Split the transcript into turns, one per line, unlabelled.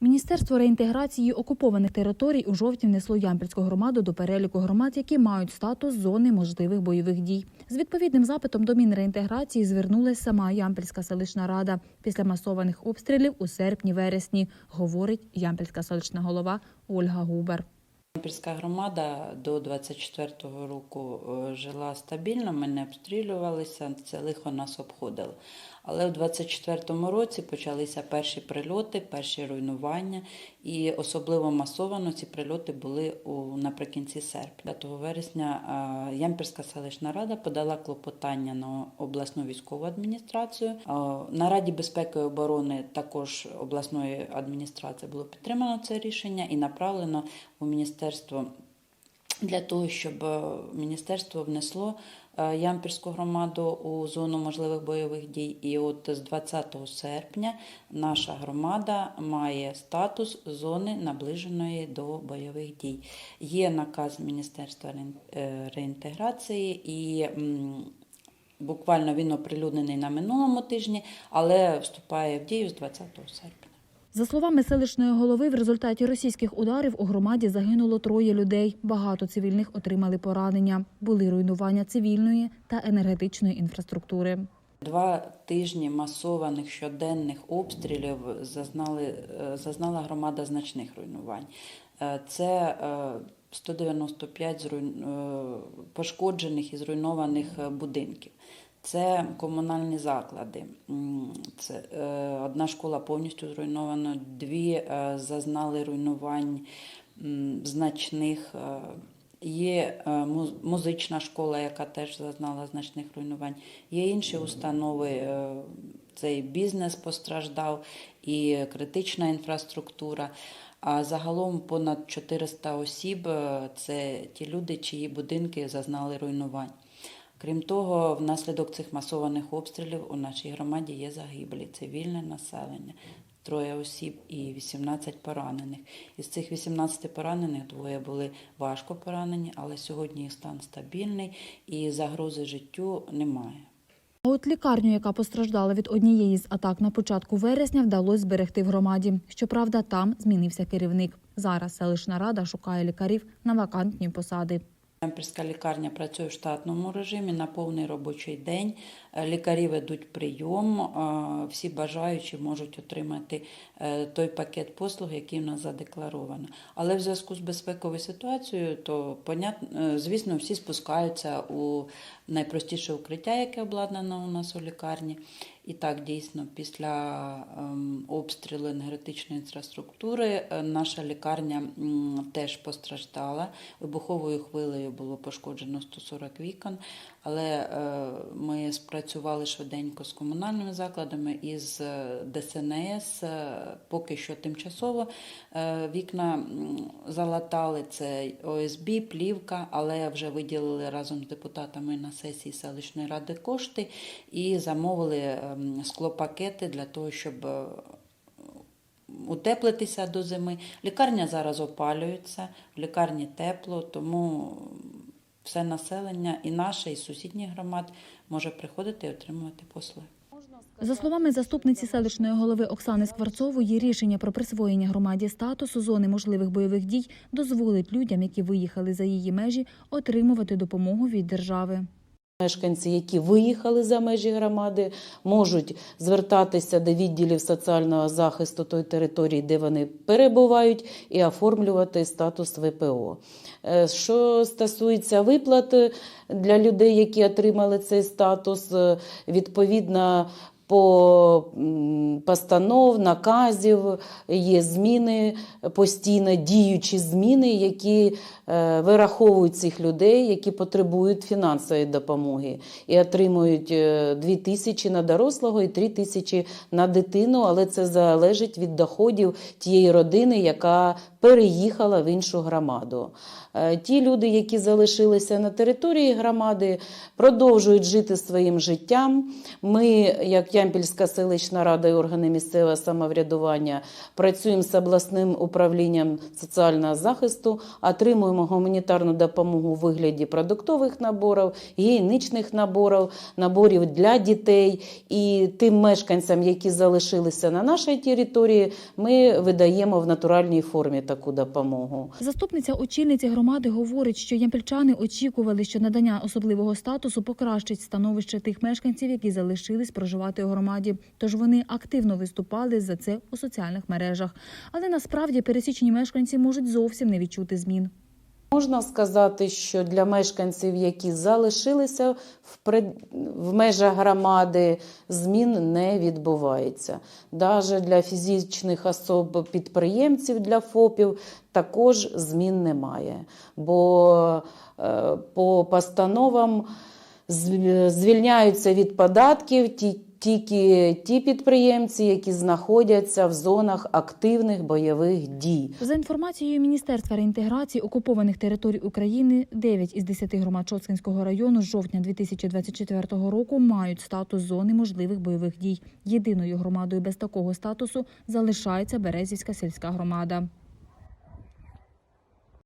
Міністерство реінтеграції окупованих територій у жовтні внесло Ямпільську громаду до переліку громад, які мають статус зони можливих бойових дій. З відповідним запитом до Мінреінтеграції звернулася сама Ямпільська селищна рада після масованих обстрілів у серпні-вересні, говорить Ямпільська селищна голова Ольга Губер.
Ямпільська громада до 24-го року е, жила стабільно, ми не обстрілювалися, це лихо нас обходило. Але в 24-му році почалися перші прильоти, перші руйнування, і особливо масовано ці прильоти були у, наприкінці серпня. 5 вересня е, Ямпільська селищна рада подала клопотання на обласну військову адміністрацію. Е, На Раді безпеки і оборони також обласної адміністрації було підтримано це рішення і направлено у міністерство для того, щоб е, міністерство внесло е, Ямпільську громаду у зону можливих бойових дій. І от з 20 серпня наша громада має статус зони наближеної до бойових дій. Є наказ Міністерства е, реінтеграції і. Буквально він оприлюднений на минулому тижні, але вступає в дію з 20 серпня.
За словами селищної голови, в результаті російських ударів у громаді загинуло троє людей. Багато цивільних отримали поранення. Були руйнування цивільної та енергетичної інфраструктури.
Два тижні масованих щоденних обстрілів зазнали, е, зазнала громада значних руйнувань. Е, Це е, 195 зруйн- е, пошкоджених і зруйнованих будинків. Це комунальні заклади. Це е, одна школа повністю зруйнована, дві е, зазнали руйнувань значних. е, Є музична школа, яка теж зазнала значних руйнувань. Є інші установи. Цей бізнес постраждав і критична інфраструктура. А загалом понад 400 осіб це ті люди, чиї будинки зазнали руйнувань. Крім того, внаслідок цих масованих обстрілів у нашій громаді є загиблі цивільне населення. Троє осіб і 18 поранених. Із цих 18 поранених двоє були важко поранені, але сьогодні їх стан стабільний і загрози життю немає.
А от лікарню, яка постраждала від однієї з атак на початку вересня, вдалося зберегти в громаді. Щоправда, там змінився керівник. Зараз селищна рада шукає лікарів на вакантні посади.
Ямпільська лікарня працює в штатному режимі на повний робочий день. Е, Лікарі ведуть прийом. е, Всі бажаючі можуть отримати е, той пакет послуг, який в нас задекларовано. Але в зв'язку з безпековою ситуацією, то понятно, звісно, всі спускаються у найпростіше укриття, яке обладнано у нас у лікарні. І так, дійсно, після ем, обстрілу енергетичної інфраструктури е, наша лікарня теж постраждала. Вибуховою хвилею було пошкоджено 140 вікон, але е, ми спрацювали швиденько з комунальними закладами і з е, ДСНС. Е, Поки що тимчасово вікна залатали це ОСБ, плівка, але вже виділили разом з депутатами на сесії селищної ради кошти і замовили склопакети для того, щоб утеплитися до зими. Лікарня зараз опалюється, в лікарні тепло, тому все населення і наше, і сусідніх громад може приходити і отримувати послуги.
За словами заступниці селищної голови Оксани Скварцової, рішення про присвоєння громаді статусу зони можливих бойових дій дозволить людям, які виїхали за її межі, отримувати допомогу від держави.
Мешканці, які виїхали за межі громади, можуть звертатися до відділів соціального захисту той території, де вони перебувають, і оформлювати статус ВПО. Е, Що стосується виплат е, для людей, які отримали цей статус, е, відповідно. По постанов, наказів є зміни постійно діючі зміни, які е, вираховують цих людей, які потребують фінансової допомоги, і отримують 2 тисячі на дорослого і 3 тисячі на дитину, але це залежить від доходів тієї родини, яка переїхала в іншу громаду. Е, Ті люди, які залишилися на території громади, продовжують жити своїм життям. Ми, як Ямпільська селищна рада і органи місцевого самоврядування працюємо з обласним управлінням соціального захисту, отримуємо гуманітарну допомогу у вигляді продуктових наборів, гігієнічних наборів, наборів для дітей. І тим мешканцям, які залишилися на нашій території, ми видаємо в натуральній формі таку допомогу.
Заступниця очільниці громади говорить, що ямпільчани очікували, що надання особливого статусу покращить становище тих мешканців, які залишились проживати громаді. Тож вони активно виступали за це у соціальних мережах. Але насправді пересічні мешканці можуть зовсім не відчути змін.
Можна сказати, що для мешканців, які залишилися в, пред... в межах громади, змін не відбувається. Навіть для фізичних особ підприємців, для ФОПів також змін немає. Бо е, по постановам звільняються від податків ті, тільки ті підприємці, які знаходяться в зонах активних бойових дій.
За інформацією Міністерства реінтеграції окупованих територій України, 9 із 10 громад Шоцкинського району з жовтня 2024 року мають статус зони можливих бойових дій. Єдиною громадою без такого статусу залишається Березівська сільська громада.